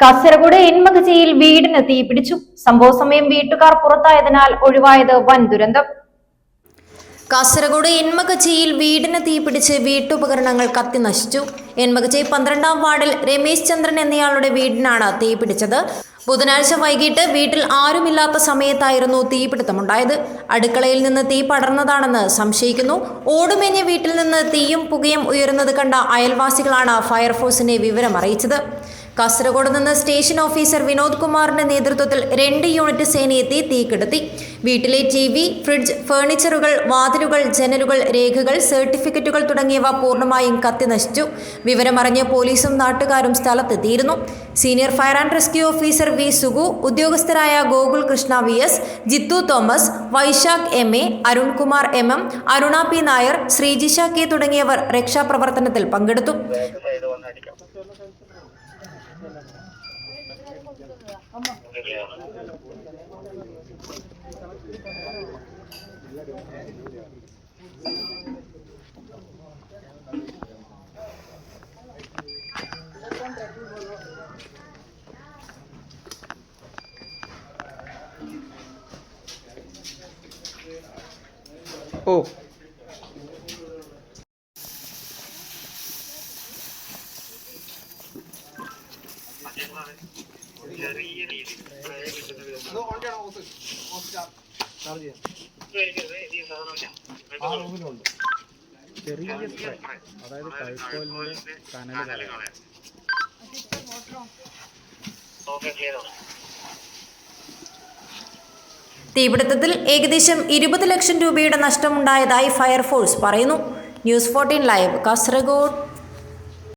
കാസർഗോഡ് എൻമകജയിൽ വീടിന് തീപിടിച്ചു സംഭവ സമയം വീട്ടുകാർ പുറത്തായതിനാൽ ഒഴിവായത് വൻ ദുരന്തം. കാസർഗോഡ് എൻമകജയിൽ വീടിന് തീപിടിച്ച് വീട്ടുപകരണങ്ങൾ കത്തി നശിച്ചു എൻമകച്ചി പന്ത്രണ്ടാം വാർഡിൽ രമേശ് ചന്ദ്രൻ എന്നയാളുടെ വീടിനാണ് തീപിടിച്ചത് ബുധനാഴ്ച വൈകിട്ട് വീട്ടിൽ ആരുമില്ലാത്ത സമയത്തായിരുന്നു തീപിടുത്തമുണ്ടായത് അടുക്കളയിൽ നിന്ന് തീ പടർന്നതാണെന്ന് സംശയിക്കുന്നു. ഓടുമേഞ്ഞ വീട്ടിൽ നിന്ന് തീയും പുകയും ഉയരുന്നത് കണ്ട അയൽവാസികളാണ് ഫയർഫോഴ്സിനെ വിവരം അറിയിച്ചത് കാസർഗോഡ് നിന്ന് സ്റ്റേഷൻ ഓഫീസർ വിനോദ് കുമാറിന്റെ നേതൃത്വത്തിൽ രണ്ട് യൂണിറ്റ് സേനയെത്തി തീക്കെടുത്തി. വീട്ടിലെ ടി വി ഫ്രിഡ്ജ് ഫേർണിച്ചറുകൾ വാതിലുകൾ ജനലുകൾ രേഖകൾ സർട്ടിഫിക്കറ്റുകൾ തുടങ്ങിയവ പൂർണമായും കത്തി നശിച്ചു വിവരമറിഞ്ഞ് പോലീസും നാട്ടുകാരും സ്ഥലത്തെത്തിയിരുന്നു. Senior fire and rescue officer V Sugu ഉദ്യോഗസ്ഥരായ Gokul Krishna V S Jithu Thomas Vaishakh M A Arunkumar M M Aruna P Nair Sreejisha K തുടങ്ങിയവർ രക്ഷാപ്രവർത്തനത്തിൽ പങ്കെടുത്തു. Oh. ചെറിയ ചെറിയ സ്പ്രേ അതായത് കഴുക്കോലിന്റെ കനൽ തീപിടുത്തത്തിൽ ഏകദേശം ഇരുപത് ലക്ഷം രൂപയുടെ നഷ്ടമുണ്ടായതായി ഫയർഫോഴ്സ് പറയുന്നു. News fourteen live Kasaragod.